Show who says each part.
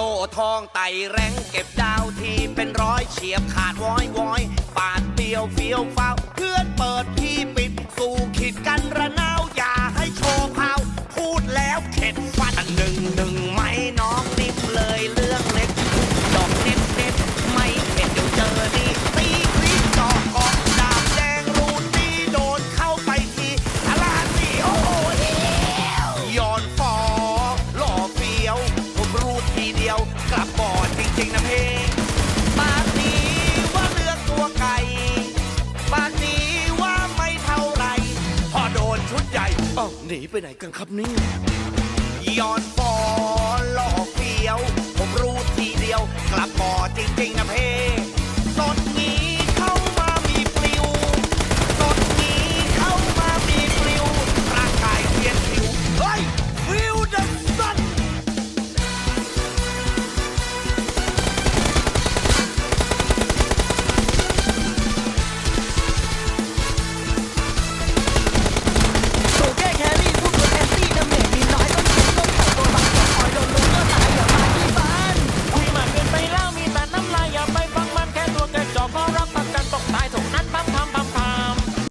Speaker 1: โลทองไต่แรงเก็บดาวทีเป็นร้อยเฉียบขาดว้อยว้อยปาดเดียวเฟี้ยวฟ้าวเพื่อนเปิดที่าวหนีไปไหนกันครับนี่ย้อนฟอหลอกเฟี้ยว ผมรู้ทีเดียว กลับบ่อจริงๆนะเพ่ต้น จอกก็รับประกันตกตายท